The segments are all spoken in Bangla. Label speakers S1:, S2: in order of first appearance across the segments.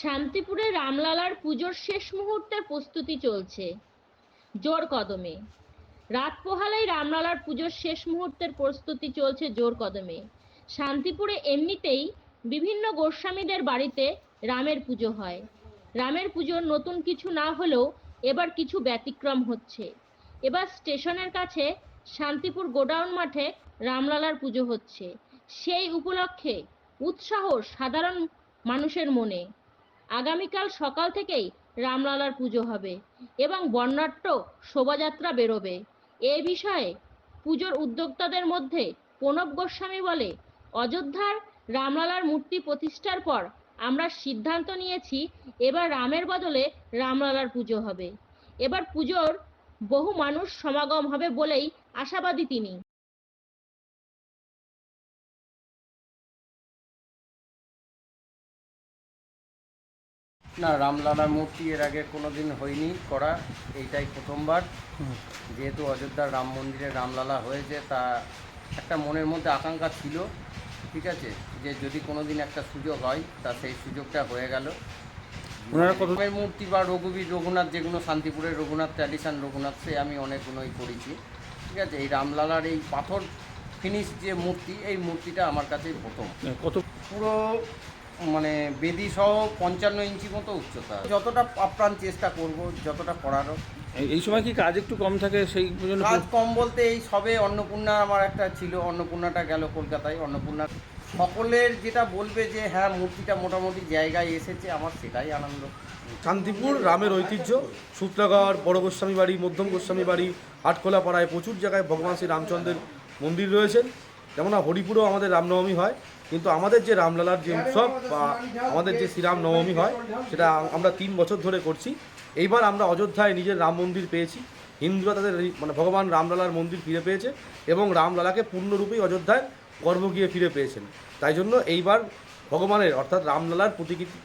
S1: শান্তিপুরে রামলালার পুজোর শেষ মুহূর্তের প্রস্তুতি চলছে। জোর কদমে। রাত পোহালেই রামলালার পুজোর শেষ মুহূর্তের প্রস্তুতি চলছে জোর কদমে। শান্তিপুরে এমনিতেই বিভিন্ন গোস্বামীদের বাড়িতে রামের পুজো হয়। রামের পুজোর নতুন কিছু না হলেও এবার কিছু ব্যতিক্রম হচ্ছে। এবার স্টেশনের কাছে শান্তিপুর গোডাউন মাঠে রামলালার পুজো হচ্ছে। সেই উপলক্ষে উৎসাহ সাধারণ মানুষের মনে। আগামীকাল সকাল থেকেই রামলালার পুজো হবে এবং বর্ণাঢ্য শোভাযাত্রা বেরোবে। এ বিষয়ে পুজোর উদ্যোক্তাদের মধ্যে প্রণব গোস্বামী বলে, অযোধ্যার রামলালার মূর্তি প্রতিষ্ঠার পর আমরা সিদ্ধান্ত নিয়েছি এবার রামের বদলে রামলালার পুজো হবে। এবার পুজোর বহু মানুষ সমাগম হবে বলেই আশাবাদী তিনি।
S2: না রামলালার মূর্তি এর আগে কোনো দিন হয়নি করা এইটাই প্রথমবার। যেহেতু অযোধ্যার রাম মন্দিরে রামলালা হয়েছে তা একটা মনের মধ্যে আকাঙ্ক্ষা ছিল ঠিক আছে? যে যদি কোনো দিন একটা সুযোগ হয় তা সেই সুযোগটা হয়ে গেল।
S3: ওনারা কত
S2: মূর্তি বা রঘুবীর রঘুনাথ যেগুলো শান্তিপুরের রঘুনাথ ট্র্যাডিশন রঘুনাথ সে আমি অনেকগুলোই করেছি ঠিক আছে? এই রামলালার এই পাথর ফিনিশ যে মূর্তি এই মূর্তিটা আমার কাছে প্রথম।
S3: কত
S2: পুরো মানে বেদি সহ পঞ্চান্ন ইঞ্চি মতো উচ্চতা। যতটা আপ্রাণ চেষ্টা করব যতটা করারও
S3: এই- সময় কি কাজ একটু কম থাকে সেই জন্য
S2: কাজ কম বলতে এই সবে অন্নপূর্ণা আমার একটা ছিল অন্নপূর্ণাটা গেল কলকাতায় অন্নপূর্ণা। সকলের যেটা বলবে যে হ্যাঁ মূর্তিটা মোটামুটি জায়গায় এসেছে আমার সেটাই আনন্দ।
S4: শান্তিপুর রামের ঐতিহ্য সূত্রাগড় বড় গোস্বামী বাড়ি মধ্যম গোস্বামী বাড়ি আটখোলা পাড়ায় প্রচুর জায়গায় ভগবান শ্রী রামচন্দ্রের মন্দির রয়েছেন যেমন হরিপুরেও আমাদের রামনবমী হয়, কিন্তু আমাদের যে রামলালার যে উৎসব বা আমাদের যে শ্রীরাম নবমী হয়, সেটা আমরা তিন বছর ধরে করছি। এইবার আমরা অযোধ্যায় নিজের রাম মন্দির পেয়েছি। হিন্দুরা তাদের মানে ভগবান রামলালার মন্দির ফিরে পেয়েছে এবং রামলালাকে পূর্ণরূপেই অযোধ্যায় গর্ভ গিয়ে ফিরে পেয়েছেন। তাই জন্য এইবার ভগবানের অর্থাৎ রামলালার প্রতিকৃতি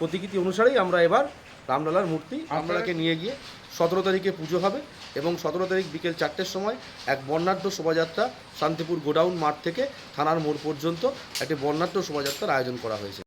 S4: প্রতিকৃতি অনুসারেই আমরা এবার রামলালার মূর্তি রামলালাকে নিয়ে গিয়ে সতেরো তারিখে পুজো হবে এবং সতেরো তারিখ বিকেল চারটের সময় এক বর্ণাঢ্য শোভাযাত্রা শান্তিপুর গোডাউন মাঠ থেকে থানার মোড় পর্যন্ত একটি বর্ণাঢ্য শোভাযাত্রার আয়োজন করা হয়েছে।